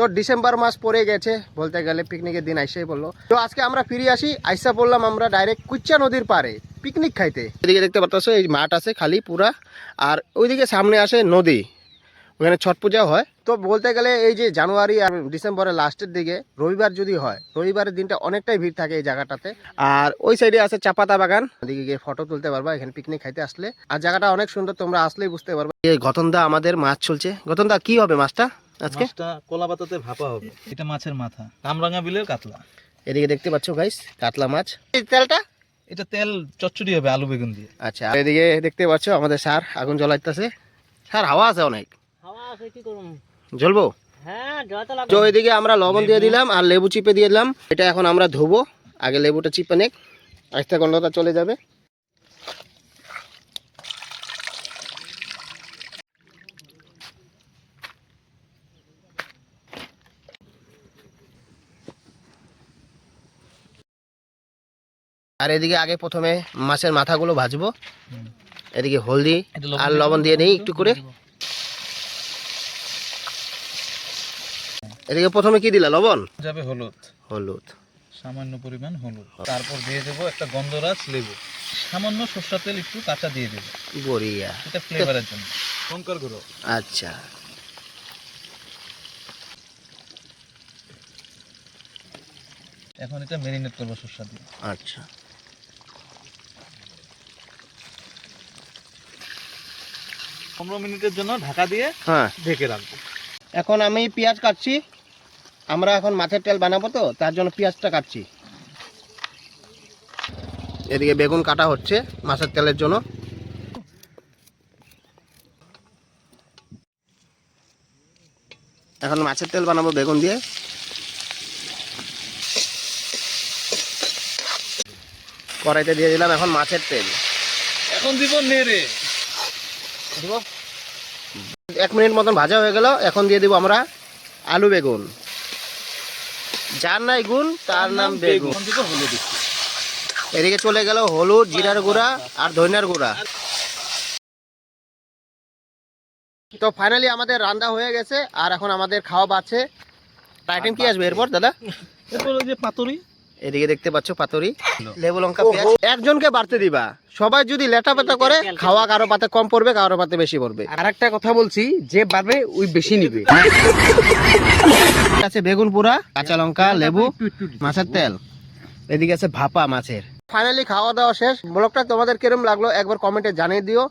তো ডিসেম্বর মাস পরে গেছে, বলতে গেলে পিকনিকের দিন আইসেই বলল তো আজকে আমরা ফিরে আসি, আইসা বললাম আমরা ডাইরেক্ট কুচ্চা নদীর পারে পিকনিক খাইতে। এদিকে দেখতে পাচ্ছ এই মাঠ আছে খালি পুরা, আর ওইদিকে সামনে আসে নদী, ওখানে ছট পূজা হয়। তো বলতে গেলে এই যে জানুয়ারি আর ডিসেম্বরের লাস্টের দিকে, রবিবার যদি হয়, রবিবারের দিনটা অনেকটাই ভিড় থাকে এই জায়গাটাতে। আর ওই সাইডে আছে চাপাতা বাগান, ওদিকে গিয়ে ফটো তুলতে পারবা, এখানে পিকনিক খাইতে আসলে। আর জায়গাটা অনেক সুন্দর, তোমরা আসলেই বুঝতে পারবে। এই গতনদা আমাদের মাছ চলছে। গতনদা কি হবে মাছটা? আজকে? মাছটা কলা পাতাতে ভাপা হবে। এটা মাছের মাথা। কামরাঙা বিলের কাতলা। এদিকে দেখতে পাচ্ছ গাইস কাতলা মাছ। এই তেলটা? এটা তেল চচ্চড়ি হবে আলু বেগুন দিয়ে। আচ্ছা আর এদিকে দেখতে পাচ্ছ আমাদের সার আগুন জ্বলাইতেছে। সার হাওয়া আছে অনেক। হাওয়া আছে কি করুন জ্বলবো? হ্যাঁ তো এদিকে আমরা লবণ দিয়ে দিলাম আর লেবু চিপে দিয়ে দিলাম। এটা এখন আমরা ধোবো। আগে লেবুটা চিপে নেক। আস্তে গন্ধটা চলে যাবে। আর এদিকে আগে প্রথমে মাছের মাথাগুলো ভাজবো। এদিকে হলদি আর লবণ দিয়ে নেই একটু করে। এদিকে প্রথমে কি দিলা লবণ? যাবে হলুদ। হলুদ। সামান্য পরিমাণ হলুদ। তারপর দিয়ে দেবো একটা গন্ধরাজ লেবু। সামান্য সর্ষা তেল একটু কাঁচা দিয়ে দেবো। বড়িয়া। এটা ফ্লেভারের জন্য। লঙ্কার গুঁড়ো। আচ্ছা। এখন এটা ম্যারিনেট করব সর্ষা দিয়ে। আচ্ছা। পনেরো মিনিটের জন্য ঢাকা দিয়ে হ্যাঁ। ঢেকে রাখব। এখন আমি পেঁয়াজ কাটছি। আমরা এখন মাছের তেল বানাবো তো তার জন্য পেঁয়াজটা কাটছি। এদিকে বেগুন কাটা হচ্ছে মাছের তেলের জন্য। এখন মাছের তেল বানাবো বেগুন দিয়ে। কড়াইতে দিয়ে দিলাম এখন মাছের তেল। এখন দিব নেড়ে। দিব। এক মিনিট মতন ভাজা হয়ে গেল। এখন দিয়ে দিব আমরা আলু বেগুন। যার নাই গুণ তার নাম বেগুন। এদিকে চলে গেল হলুদ জিরার গুঁড়া আর ধনিয়ার গুঁড়া। তো ফাইনালি আমাদের রান্না হয়ে গেছে আর এখন আমাদের খাওয়া বাড়ছে আইটেম কি আসবে এরপর দাদা? এরপর ওই যে পাতুরি। এদিকে দেখতে পাচ্ছ পাতুরি লেবু লঙ্কা একজনকে বাড়তে দিবা। সবাই যদি লেটা পেটা করে খাওয়া কারও পাতে কম পড়বে কারও পাতে বেশি পড়বে। আর একটা কথা বলছি যে পারবে ওই বেশি নিবে। আছে বেগুন পোড়া কাঁচা লঙ্কা লেবু মাছের তেল। এদিকে আছে ভাপা মাছের। ফাইনালি খাওয়া দাওয়া শেষ। ব্লগটা তোমাদের কিরম লাগল একবার কমেন্টে জানিয়ে দিও।